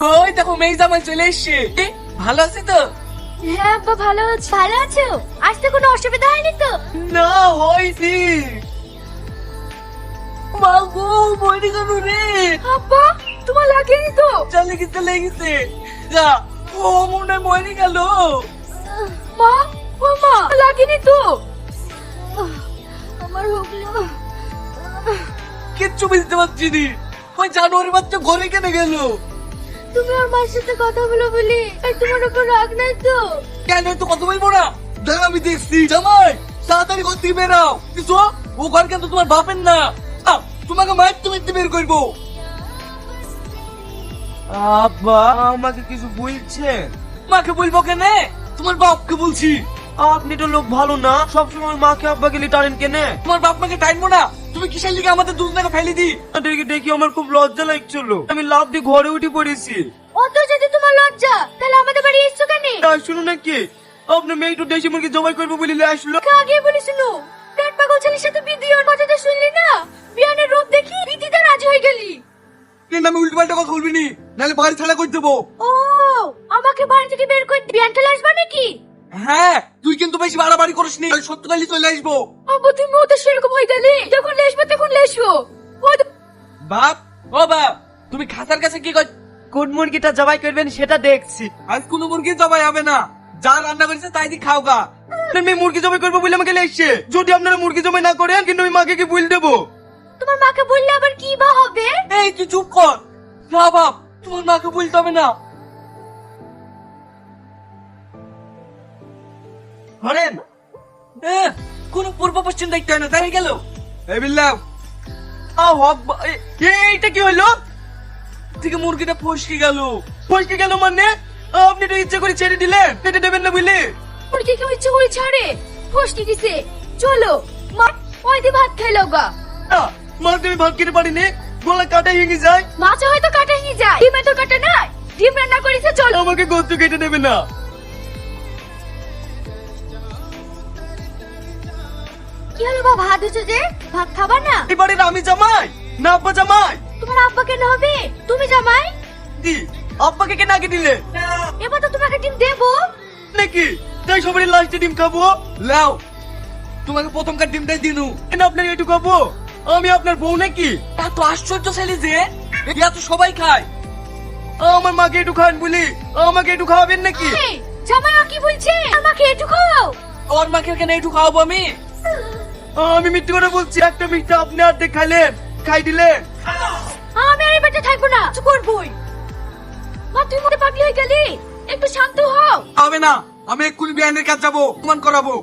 ওই দেখো মেয়ে জামাই চলে এসছে। ভালো আছে তো? হ্যাঁ আব্বা ভালো আছি। ভালো আছো? আসতে কোনো অসুবিধা হয়নি তো? না হয়নি। মা গো মরে গেল রে? আব্বা তোমার লাগেনি তো? চলে গেছে লেগেছে। যা ও মনে হয় মরে গেল মা ও মা লাগেনি তো? আমার হুগলো কিচ্ছু বুঝতে পারছি নি। ওই জানোয়ারের বাচ্চা ঘরে কেনে গেল? তুমি আর মার সাথে কথা বলো বলি আর তোমার উপর রাগ নাই তো? কেন তো কথা বলব না? দাঁড়া আমি দেখছি জামাই তাড়াতাড়ি ঘর থেকে বেরাও কিছু ও ঘর কিন্তু তোমার বাপের না। আহ, তোমাকে মায়ের তুমি বের করব। আব্বা আমাকে কিছু বলছেন মাকে বলব কেনে? তোমার বাপকে বলছি। আপনি তো লোক ভালো না সবসময় মাকে আব্বাকে লিয়ে টানেন কেনে? তোমার বাপ মাকে টাইমবো না। তুমি কিসের লিগে আমাদের দুজনকে ফেলে দি দেখে দেখি আমার খুব লজ্জা লাগছিল। আমি লাভ দিয়ে ঘরে উঠে পড়েছি। অত যদি তোমার লজ্জা তাহলে আমাদের বাড়ি এসছো কেন? আর শুনুন নাকি আপনার মেয়ে একটু দেশি মুরগি জবাই করব বলে আসলো। আগে বলেছিল পেট পাগল ছেলের সাথে বিদিওর কথা তো শুনলি না? বিয়ানের রূপ দেখি রীতিতে রাজি হয়ে গেলি। কিন্তু আমি উল্টো পাল্টা কথা বলবি নি? নাহলে বাড়ি ছাড়া করে দেবো। ও আমাকে বাড়ি থেকে বের করে বিয়ান চলে আসবা নাকি? হ্যাঁ তুই কিন্তু বেশি বাড়াবাড়ি করিস নি চলে আসব। আব্বু তুমি ওদের সেরকম হয়ে গেলি। বাপ? ও বাপ তুমি খাসার কাছে কি কর কোন মুরগিটা জবাই করবেন সেটা দেখছি। আজ কোনো মুরগি জবাই হবে না। যা রান্না করেছে তাই দিয়ে খাও গা। মেয়ে মুরগি জবাই করব বলে আমাকে এসছে যদি আপনারা মুরগি জবাই না করেন কিন্তু আমি মাকে কি বুল দেবো? তোমার মাকে বললে আবার কি বা হবে? এই তুই চুপ কর। না বাপ তোমার মাকে বলতে হবে না। ধরেন। এ, কোনো পূর্ব পশ্চিম দেখতে হয় না তাই গেল। এই বিল্লাম এইটা কি হলো? থেকে মুরগিটা ফসকে গেল। ফসকে গেল মানে? আপনি তো ইচ্ছে করে ছেড়ে দিলেন কেটে দেবেন না বুঝলে? কি কেউ ইচ্ছে করে ছাড়ে? ফসকে গেছে। চলো মা ওই দিয়ে ভাত মা তুমি ভাত খেতে পারিনি? গলা কাটা ভেঙে যায়। মাছে হয়তো কাটা নিয়ে যায়। ডিমে তো কাটা নাই। ডিম রান্না করেছে চলো। আমাকে গর্ত কেটে দেবে না। কি হলো বাবা ভাত হচ্ছে যে? ভাত খাবা না? এবারে আমি জামাই না আব্বা জামাই। তোমার আব্বা কেন হবে? তুমি জামাই? কি? আব্বাকে কেন আগে দিলে? এবার তো তোমাকে ডিম দেবো। নাকি? তাই সবারই লাস্টে ডিম খাব। লাও তোমাকে প্রথমকার ডিমটাই দিনু কেন আপনার একটু খাব। আমি আপনার বউ নাকি? তা তো আশ্চর্য ছেলে যে এত সবাই খায়। আমার মাকে একটু খান বলি আমাকে একটু খাওয়াবেন নাকি? এই, জামাই কি বলছে? আমাকে একটু খাও ওর মাকে কেন একটু খাওয়াবো আমি? আমি মিথ্যে কথা বলছি। একটা মিথ্যা আপনি আর খাইলেন খাই দিলেন আমি আর এই বাড়িতে থাকব না। কিছু করবই। মা তুই মনে পাগলি হয়ে গেলি? একটু শান্ত হও। হবে না আমি এক্ষুনি বিয়ানের কাজ যাব প্রমাণ করাবো।